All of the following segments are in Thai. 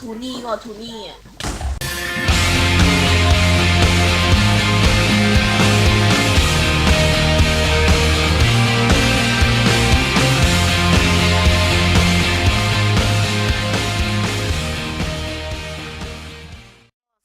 ทูนี่ก็ทูนี่อะ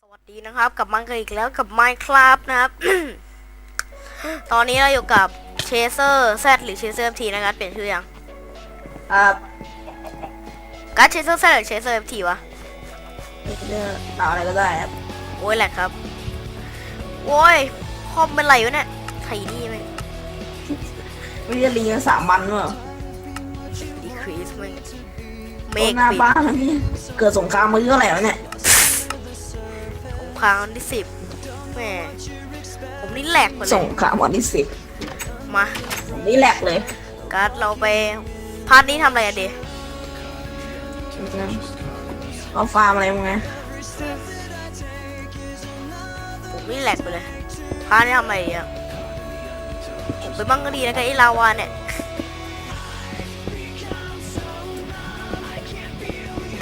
สวัสดีนะครับกลับมากันอีกแล้วกับ Minecraft นะครับ ตอนนี้เราอยู่กับ Chaser Z หรือ Chaser FT นะครับเปลี่ยนชื่อยังครับการ์ด Chaser Z หรือ Chaser FT วะ เลือกเอาอะไรก็ได้ครับ โอ้ยแหลกครับ โอ้ยคอมเป็นไรวะเนี่ยไถนี่ไหมไม่ได้ลิงกันสามวันมั้ง decrease มึงเมโอ้กหน้าปิดบ้านแล้วนี่เกิดสงครามมาเยอะแล้วเนี่ยผมค้างวันที่สิบแหมผมนี่แหลกหมดเลสยงครามวันที่สิบมาผมนี่แหลกเลยการ์ดเราไปพาร์ทนี้ทำอะไรกันดี เอาฟาร์มอะไรมึงไงผมนี่แหลกไปเลยพาร์ทนี้ทำอะไรดีอะผมไปบ้างก็ดีนะกับไอ้ลาวาเนี่ย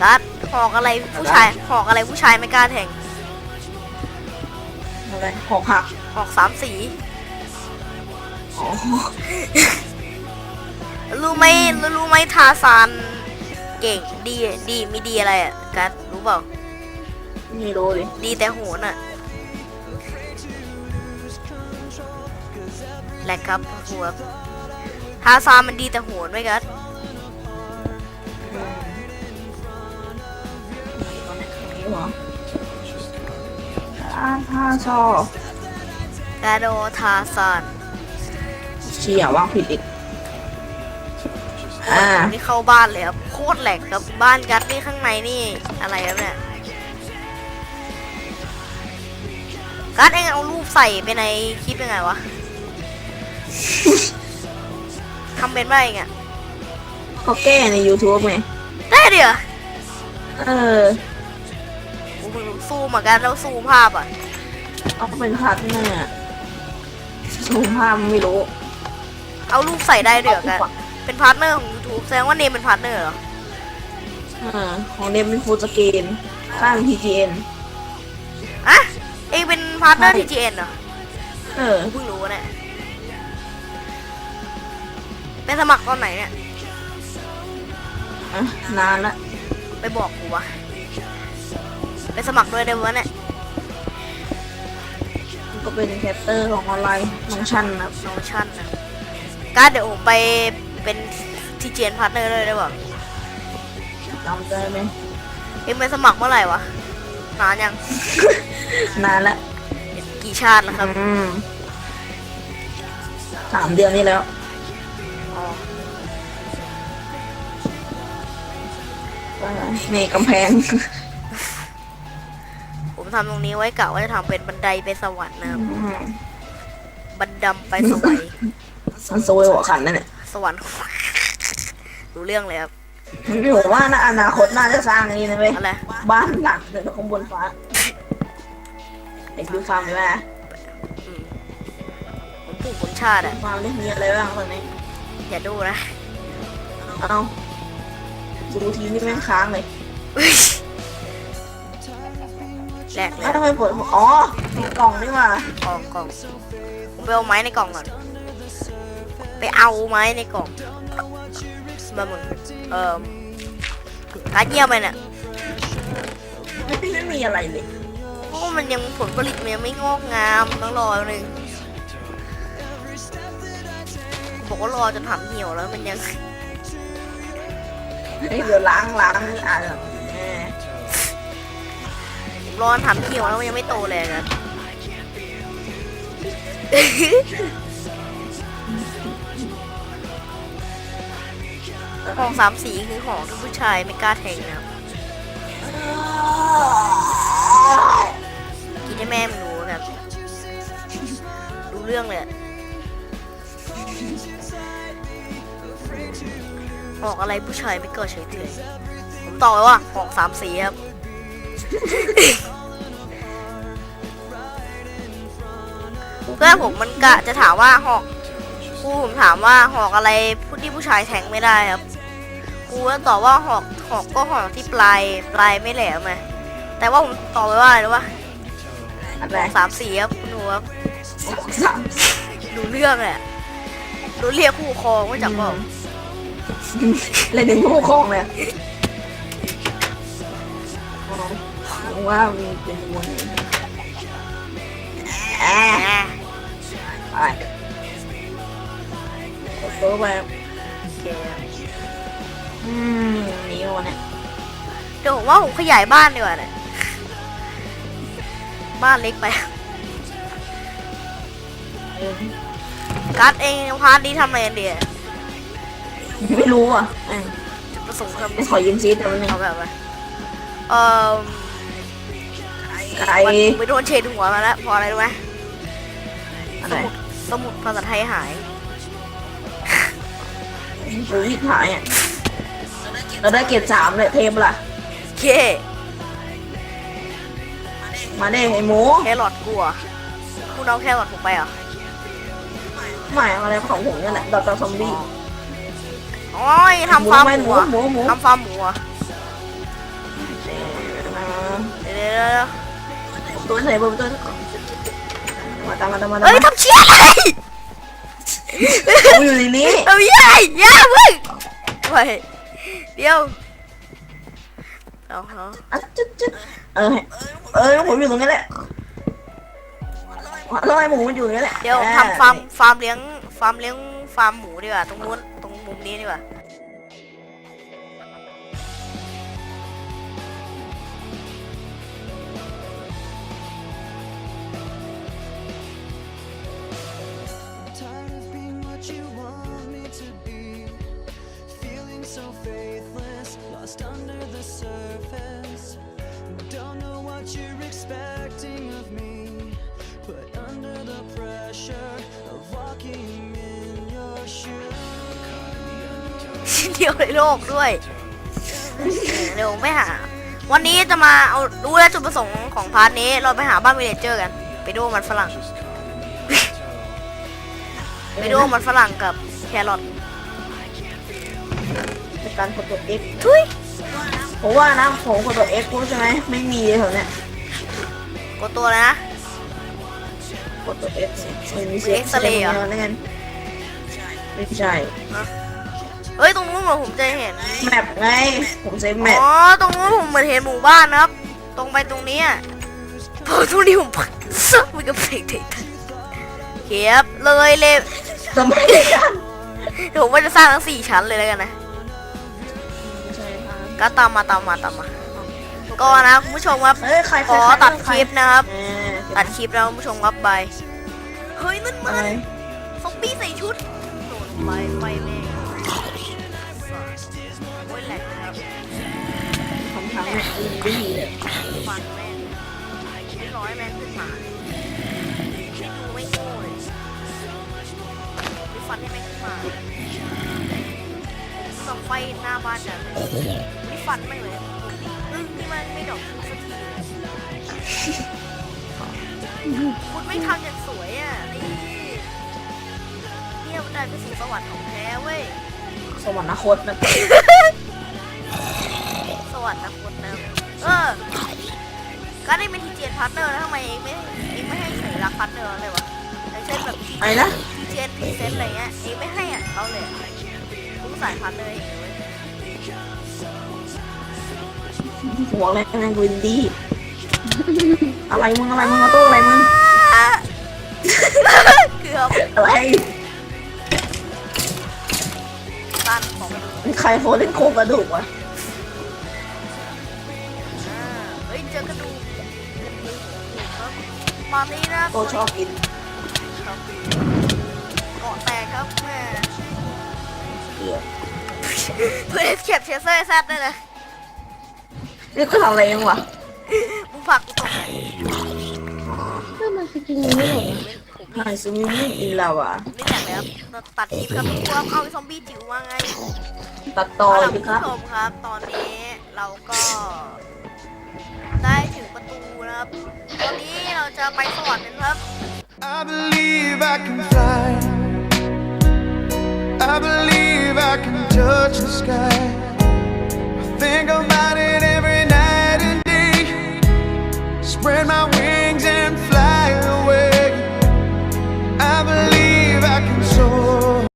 กัดหอกอะไรผู้ชายหอกอะไรผู้ชายไม่กล้าแทงอะไรหกหักหอกสามสีอ๋อรู้ไหมรู้ไหมทาซาน เก่งดีดีมีดีอะไรอะกัดรู้เปล่าไม่รู้ดิดีแต่โหนอะแหลกครับหัวทาซานมันดีแต่โหนไหมกัดนี่หรอถ้าถ้าชอบกาโดทาซานเชี่ยว่างผิดอีก อ่านี่เข้าบ้านเลยครับโคตรแหลกครับบ้านกัดนี่ข้างในนี่อะไรครับเนี่ยกัดเองเอารูปใส่ไปในคลิปยังไงวะทำเป็นไหมเองอะก็แก้ใน YouTube ไงได้เดี๋ยวเออโอ้โหซูมเหมือนกันแล้วซูมภาพอะเอาเป็นพาร์ทเนอร์อะซูมภาพไม่รู้ เอารูปใส่ได้เดี๋ยวกัน เป็นพาร์ทเนอร์ของ YouTube แสดงว่าเนมเป็นพาร์ทเนอร์เหรอ อ่าของเดมเป็นฟูลสกรีนข้าง TGN อะเองเป็นพาร์ทเนอร์ใช่ TGN เหรอเออเพิ่งรู้เนี่ยเป็นสมัครตอนไหนเนี่ย อะ นานละไปบอกกูวะ ไปสมัครด้วยได้วะเนี่ยมันก็เป็นแคสเตอร์ของออนไลน์น้องชันนะครับน้องชั่นนะการดเดี๋ยวผมไป เป็น TGN พาร์ทเนอร์ด้วยได้ป่ะจำได้ไหมเองไปสมัครเมื่อไหร่วะนานยัง นานละกี่ชาติแล้วครับอืมสามเดือนนี้แล้วอ๋อนี่กำแพง ผมทำตรงนี้ไว้กะว่าจะทำเป็นบันไดไปสวรรค์นะครับอืมบันดำไปสวรรค์มันโซยหัวขันนั่นแหละ สวรรค์รู้เรื่องเลยครับ มันไม่บอกว่านะอนาคตน่าจะสร้างอันนี้นะเว้ยอะไร บ้านหลังเดินข้างบนฟ้าไอ้ดูฟาร์มไหมอืมผมปลูกบนชาติอะฟาร์มได้มีอะไรบ้างตอนนี้ อย่าดูนะเอาดูทีนี่แม่งค้างเลยแรกเลยแล้วทำไมเปิดอ๋อมีกล่องนี่มา กล่องกล่องผมไปเอาไม้ในกล่องก่อน ไปเอาไม้ในกล่องมามึงเอ่อการเยี่ยมไปเนี่ยไม่ไม่มีอะไรเลยเพราะว่ามันยังผลผลิตมันยังไม่งอกงามต้องรอหนึ่งบอกว่ารอจนทำเหี่ยวแล้วมันยังเฮ้ยเดี๋ยวล้างล้างอ่านแหมผมรอทำเหี่ยวแล้วมันยังไม่โตเลยกัน ของสามสีคือของที่ผู้ชายไม่กล้าแทงนะครับกินให้แม่มันรู้นะครับรู้เรื่องเลยอะบอกอะไรผู้ชายไม่ก็เฉยเฉยผมตอบไปว่าของสามสีครับเพื่อนผมมันกะจะถามว่าหอกครูผมถามว่าหอกอะไรผู้ที่ผู้ชายแทงไม่ได้ครับ ครูก็ตอบว่าหอกหอกก็หอกที่ปลายปลายไม่แหลมไงแต่ว่าผมตอบไปว่าอะไรรู้ปะอะไรสามสี่ครับคุณหนูครับสามดูเรื่องแหละดูเรียกคู่ครองว่าจากบอกเลยหนึ่งผู้ปกครองเลยอ๋อว่ามีเป็นวนแอะไปกดตัวไปโอเค อืมนี่วันเนี่ยเดี๋ยวผมว่าผมขยายบ้านดีกว่าเนี่ยบ้านเล็กไป เออการ์ดเองพาร์ทนี้ทำอะไรกันดีอะไม่รู้อะเออจุดประสงค์ทำไม่ขอยืมซีดเดี๋ยวนึงเอาแบบว่าเอ่อไก่ไปโดนเฉดหัวมาแล้วเพออะไรรู้ไหมอะไรสมุดภาษาไทยหายดูวิถายอะ เราได้เกรดสามเลยเทมล่ะ เคมาเด้ไอ้หมูแครอทกลัวคุณเอาแครอทผมไปเหรอใหม่อะไรของผมเนี่ยแหละดอทซอมบี้ โอ้ยทำฟาร์มหมูอะหมูหมูทำฟาร์มหมูอะอ่าเดี๋ยวเดี๋ยวเดี๋ยวตัวใส่เบอร์ตัวมาตามมาตามมาตามเอ้ยมาทำเชี่ยอะไรกูอยู่ในนี้เอาใหญ่ย่าเพิ่งไป เดี๋ยวเอาเหรออะจุ๊ดจุ๊ดเออเออผมอยู่ตรงนี้แหละแล้วไอ้หมูมันอยู่ตรงนี้แหละเดี๋ยวทำฟาร์มฟาร์มเลี้ยงฟาร์มเลี้ยงฟาร์มหมูดีกว่าตรงนู้นตรงมุมนี้ดีกว่า surface. Don't know what you're expecting of me. But under the pressure of walking in your shoes. ชิ้นเดียวในโลกด้วยเดี๋ยวไม่หา วันนี้จะมาเอารู้แล้วจุดประสงค์ของพาร์ทนี้เราไปหาบ้านวิลเลจเจอร์กัน ไปดูมันฝรั่ง ไปดูมันฝรั่งกับแครอทเป็นการกดตัว X ทุย ผมว่านะผมกดตัว X รู้ใช่ไหมไม่มีเลยแถวเนี้ยกดตัวเลยนะ กดตัว X ไม่มีเสียง X-ray เหรอนั่นไม่ใช่เฮ้ยตรงนู้นเหมือนผมจะเห็นแมปไงผมใช้แมปอ๋อตรงนู้นผมเหมือนเห็นหมู่บ้านนะครับ ตรงไปตรงนี้อะพอตรงนี้ผมพักซักมันก็เพลงเด็กเขียบเลยเลยทำไมกันเดี๋ยวผมว่าจะสร้างทั้งสี่ชั้นเลยแล้วกันนะใช่ครับ ก็ตามมาตามมาตามมา ก็นะคุณผู้ชมครับเฮ้ยใครขอตัดคลิปนะครับ เออตัดคลิปแล้วคุณผู้ชมครับบายเฮ้ยนั่นมัอะไรนซอมบี้ใส่ชุดโดนไปไฟแม่งโอ้ยแหลกแล้วทำทางเนี่ยอินดี้เลยฟันแม่งไม่ร้อยแม่งขึ้นมาดูไม่โง่เลยดูฟันให้แม่งขึ้นมาส่องไฟหน้าบ้านจังนี่ ฟันแม่เลยอืมนี่มันไม่ดอกสักทีคุณไม่ทำอย่างสวยอะนี่เนี่ยมันได้เป็นสีสวรรค์ของแท้เว้ย สวรรคตนะสวรรค์นะคนนะเออ ก็ได้เป็นทีเจนพาร์ทเนอร์แล้วทำไมเองไม่เองไม่ให้ใสัญลักพาร์ทเนอร์เลยวะอย่างเช่นแบบไอ้นะทีเจนพรีเซนต์อะไรเงี้ยเองไม่ให้อะเขาเลยอะทุกสายพาร์ทเนอร์เองเลย หัวอะไรนะวินดี้อะไรมึงอะไรมึงมาตู้อะไรมึงอะเกือบอะไรตันของใครโฟนเล่นโครงกระดูกวะอ่าเฮ้ยเจอกระดูกครับตอนนี้นะโตชอบกินครับเกาะแตกครับแม่เกลือเพื่อนเก็บเชสเซอร์แซดได้เลย นี่ก็ทำอะไรยังวะมึงฝากกูตกไหนเรื่องมันคือกินไม่หมดไฮสวิมมิ่งอินลาวะนี่แหละครับเราตัดคลิปครับทุกคนเอาไอ้ซอมบี้จิ๋วมาไงตัดต่อเอาเลล่ะยคุณครับผู้ชมครับ ตอนนี้เราก็ ได้ถึงประตูนะครับ ตอนนี้เราจะไปสวรรค์กันครับ I believe I can fly. I believe I can touch the sky. I Think about it